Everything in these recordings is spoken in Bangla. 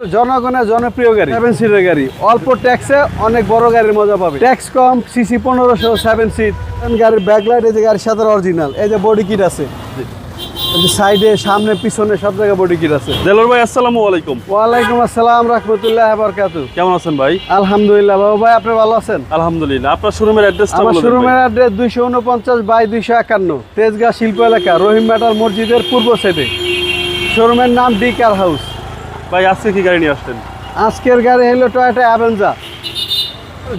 জনগণের জনপ্রিয় গাড়ি সেভেন সিটের গাড়ি। অল্প ট্যাক্সে অনেক বড় গাড়ির মজা পাবে। ট্যাক্স কম সিসি পনেরোশো সেভেন সিট গাড়ির ব্যাকলাইট এই যে গাড়ির সাথে অরিজিনাল এই যে বডি কিট আছে। সাইডে সামনে পিছনে সব জায়গায় বডি কিট আছে। দেলোর ভাই আসসালামু আলাইকুম। ওয়ালাইকুম আসসালাম রহমতুল্লাহ বরকাতু কেমন আছেন ভাই? আলহামদুলিল্লাহ বাবু ভাই আপনি ভালো আছেন? আলহামদুলিল্লাহ। আপনার শোরুমের অ্যাড্রেসটা আমার শোরুমের অ্যাড্রেস দুইশো উনপঞ্চাশ বাই দুইশো একান্ন তেজগাঁ শিল্প এলাকা রহিম মেটাল মসজিদের পূর্ব সাইডে শোরুমের নাম ডি কার হাউস ভাই আজকে কি গাড়ি নিয়ে আসছেন আজকের গাড়ি হলো টয়োটা অ্যাভেঞ্জার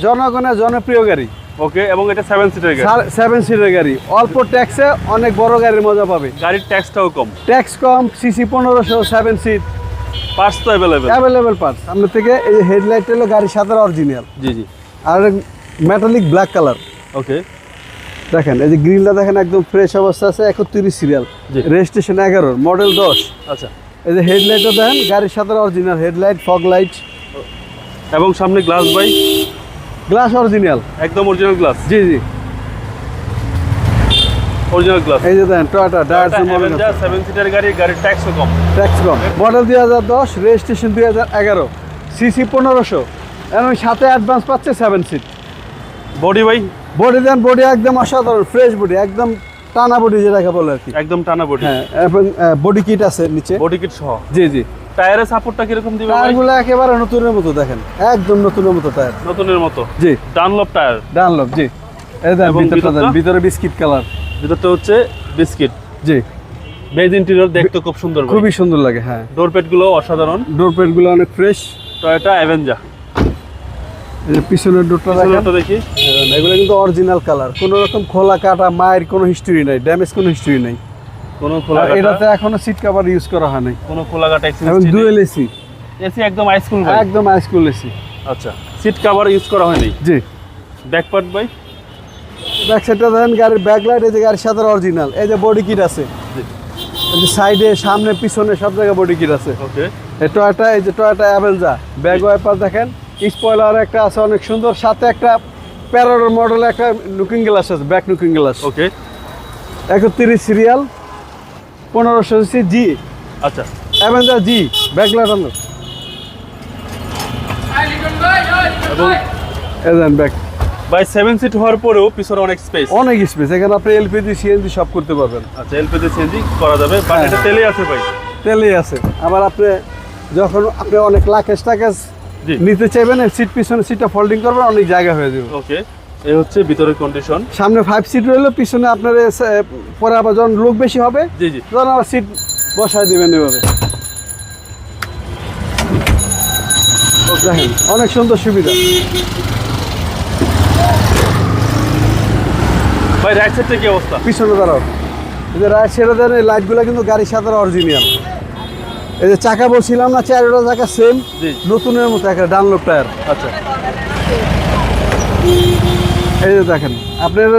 জনগণের জনপ্রিয় গাড়ি। ওকে এবং এটা সেভেন সিটের গাড়ি। সেভেন সিটের গাড়ি। অল্প ট্যাক্সে অনেক বড় গাড়ির মজা পাবে। গাড়ির ট্যাক্সটাও কম। ট্যাক্স কম সিসি পনেরোশো সেভেন সিট পার্টস তো অ্যাভেলেবেল অ্যাভেলেবেল পার্টস সামনে থেকে এই হেডলাইট হলো গাড়ির সাথে অরিজিনাল জি জি। আর মেটালিক ব্ল্যাক কালার ওকে দেখেন এই যে গ্রিলটা দেখেন একদম ফ্রেশ অবস্থা আছে একত্রিশ সিরিয়াল রেজিস্ট্রেশন এগারো মডেল দশ। আচ্ছা। এই যে হেডলাইটও দেখেন গাড়ির সাথে অরিজিনাল হেডলাইট ফগ লাইট এবং সামনে গ্লাস ভাই। গ্লাস অরিজিনাল একদম অরিজিনাল গ্লাস জি জি। অরিজিনাল গ্লাস এই যে দেখেন টয়োটা ডায়ারসন মডেল সিটের গাড়ি গাড়ির ট্যাক্সও কম। ট্যাক্স কম। মডেল দুই হাজার দশ রেজিস্ট্রেশন দুই হাজার এগারো। সিসি পনেরোশো। এবং সাথে অ্যাডভান্স পাচ্ছে সেভেন সিট বডি ভাই। বডি দেন বডি একদম অসাধারণ ফ্রেশ বডি একদম টানা বডি যেটাকে বলে আর কি। একদম টানা বডি হ্যাঁ এবং বডি কিট আছে নিচে। বডি কিট সহ? জি জি। টায়ারের সাপোর্টটা কীরকম দিবে ভাই? টায়ারগুলো একেবারে নতুনের মতো দেখেন। একদম নতুনের মতো টায়ার নতুনের মতো? জি। ডানলপ টায়ার ডানলপ জি। এই এবং ভিতরটা ভিতরটা? ভিতরে বিস্কিট কালার ভিতরটা হচ্ছে বিস্কিট জি। বেজ ইন্টেরিয়র দেখতে খুব সুন্দর খুবই সুন্দর লাগে হ্যাঁ। ডোর প্যাডগুলো অসাধারণ। ডোরগুলো অনেক ফ্রেশ টয়োটা অ্যাভেঞ্জা এই যে পিছনের দেখেন। দেখি। এগুলো কিন্তু অরিজিনাল কালার কোনো রকম খোলা কাটা মায়ের কোনো হিস্টরি নাই ড্যামেজ কোনো হিস্টরি নাই। কোনো খোলা এটাতে এখনও সিট কভার ইউজ করা হয় নাই। কোনো খোলা কাটা এবং ডুয়েল এসি এসি একদম হাইস্কুল একদম হাইস্কুল এসি আচ্ছা সিট কভার ইউজ করা হয়নি জি। ব্যাক পার্ট ভাই? ব্যাক সাইডটা দেখেন গাড়ির ব্যাকলাইট এই যে গাড়ির সাথে অরিজিনাল এই যে বডি কিট আছে। জি। সাইডে সামনে পিছনে সব জায়গায় বডি কিট আছে। ওকে টয়োটা এই যে টয়োটা অ্যাভেঞ্জা ব্যাক ওয়াইপার দেখেন। স্পয়লার একটা আছে অনেক সুন্দর। সাথে একটা প্যারোর মডেল একটা লুকিং গ্লাস আছে ব্যাক লুকিং গ্লাস ওকে একত্রিশ সিরিয়াল পনেরোশো সি জি আচ্ছা। অ্যাভেঞ্জা জি ব্যাকলাইট অন্য এবং এই দেন ব্যাক ভাই সেভেন সিট হওয়ার পরেও পিছনে অনেক স্পেস অনেক স্পেস এখানে আপনি এলপিজি সিএনজি সব করতে পারবেন। আচ্ছা এলপিজি সিএনজি করা যাবে বাট হ্যাঁ। এটা তেলে আছে ভাই। তেলেই আছে। আবার আপনি যখন আপনি অনেক লাকেজ টাকেজ। নিতে চাইবেন সিট পিছনে সিটটা ফোল্ডিং করবেন অনেক জায়গা হয়ে যাবে। ওকে এই হচ্ছে ভিতরের কন্ডিশন সামনে ফাইভ সিট রইল পিছনে আপনার পরে আবার যখন লোক বেশি হবে জি জি। তখন আবার সিট বসায় দিবেন এভাবে। দেখেন অনেক সুন্দর সুবিধা। ভাই রাইট সাইডটা কি অবস্থা? পিছনে দাঁড়াও। এই যে রাইট সাইডে দেন এই লাইটগুলো কিন্তু গাড়ির সাথে অরিজিনাল এই যে চাকা বলছিলাম না চারটা চাকা সেম নতুনের মতো একটা ডানলোক টায়ার আচ্ছা। এই যে দেখেন আপনার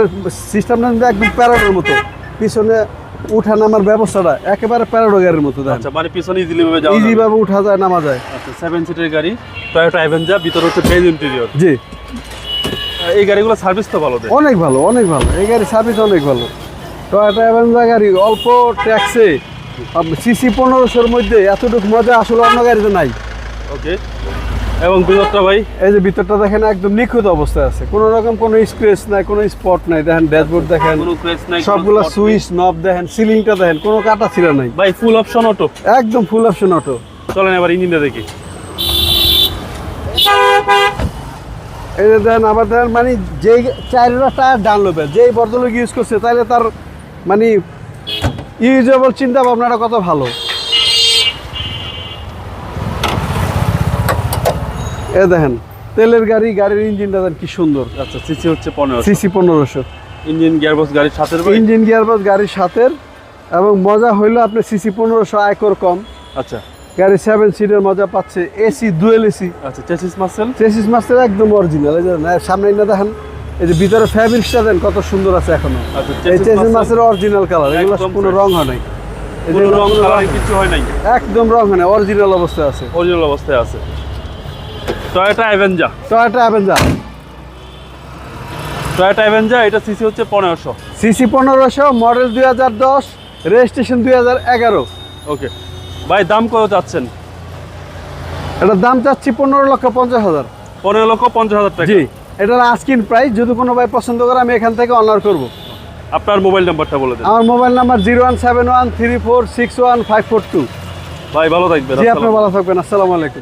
সিস্টেমটা একদম প্যারাডোর মতো। পিছনে উঠা নামার ব্যবস্থাটা একেবারে প্যারাডো গাড়ির মতো আচ্ছা মানে পিছনে ইজিলি ভাবে যাওয়া ইজি ভাবে উঠা যায় নামা যায়। আচ্ছা সেভেন সিটের গাড়ি টয়োটা অ্যাভেঞ্জা ভিতরে হচ্ছে বেজ ইন্টেরিয়র জি। এই গাড়িগুলো সার্ভিস তো ভালো দেয়। অনেক ভালো অনেক ভালো। এই গাড়ি সার্ভিস অনেক ভালো। টয়োটা অ্যাভেঞ্জা গাড়ি অল্প ট্যাক্সে সিসি পনেরোশোর মধ্যে এতটুকু মজা আসলে অন্য গাড়িতে নাই। ওকে। এবং ভিতরটা ভাই? এই যে ভিতরটা দেখেন একদম নিখুঁত অবস্থায় আছে। কোনো রকম কোনো স্ক্রেচ নাই কোনো স্পট নাই। দেখেন ড্যাশবোর্ড দেখেন সবগুলো সুইচ নব দেখেন সিলিংটা দেখেন কোনো কাটা ছিল নাই। ভাই ফুল অপশন অটো একদম ফুল অপশন অটো চলেন এবার ইঞ্জিনটা দেখি। এই যে দেখেন আবার দেখেন মানে যেই চারটা টায়ার ডানলোপের যেই ভদ্রলোক ইউজ করছে তাহলে তার মানে ইউজেবল চিন্তা ভাবনাটা কত ভালো? এ দেখেন তেলের গাড়ি গাড়ির ইঞ্জিনটা দেখেন কি সুন্দর। আচ্ছা সিসি হচ্ছে পনেরো সিসি পনেরোশো। ইঞ্জিন গিয়ারবক্স গাড়ির সাথে ইঞ্জিন গিয়ারবক্স গাড়ির সাথের এবং মজা হইল আপনি সিসি পনেরোশো আয়কর কম। আচ্ছা। গাড়ি সেভেন সিটের মজা পাচ্ছে এসি দুয়েল এসি আচ্ছা চেসিস মাসেল চেসিস মাস্টার একদম অরিজিনাল সামনে না দেখেন। এই যে ভিতরে ফ্যাব্রিক্সটা দেন কত সুন্দর আছে এখনও। আচ্ছা এই চেসিস মাস্টার অরিজিনাল কালার এগুলো কোনো রং হয় নাই। কিছু হয় নাই। একদম রং হয় না অরিজিনাল অবস্থায় আছে। অরিজিনাল অবস্থায় আছে। Toyota Avanza Toyota Avanza Toyota Avanza এটা সিসি হচ্ছে পনেরোশো। সিসি পনেরোশো মডেল দুই হাজার দশ রেজিস্ট্রেশন দুই হাজার এগারো। ওকে ভাই দাম কত চাচ্ছেন? এটার দাম চাচ্ছি পনেরো লক্ষ পঞ্চাশ হাজার। পনেরো লক্ষ পঞ্চাশ হাজার টাকা। জি। এটার আস্কিন প্রাইস যদি কোনো ভাই পছন্দ করে আমি এখান থেকে অনার করব। আপনার মোবাইল নাম্বারটা বলে দেন। আমার mobile number zero one seven one three four six one five four two ভাই ভালো থাকবেন জি আপনি ভালো থাকবেন আসসালামু আলাইকুম।